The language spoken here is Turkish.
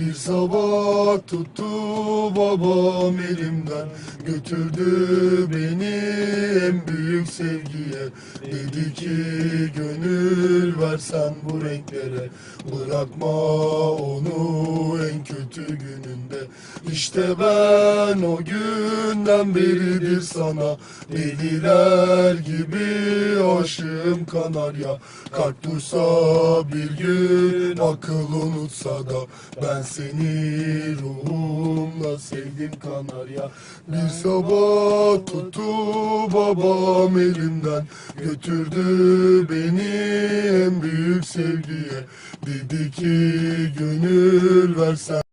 bir sabah tuttu babam elimden götürdü beni en büyük sevgiye. Dedi ki gönül versen bu renklere bırakma onu gününde. İşte ben o günden beridir sana deliler gibi aşığım kanarya. Kalp dursa bir gün akıl unutsa da ben seni ruhumla sevdim kanarya. Bir sabah tuttu babam elimden götürdü beni en büyük sevgiye. Dedi ki gönül versen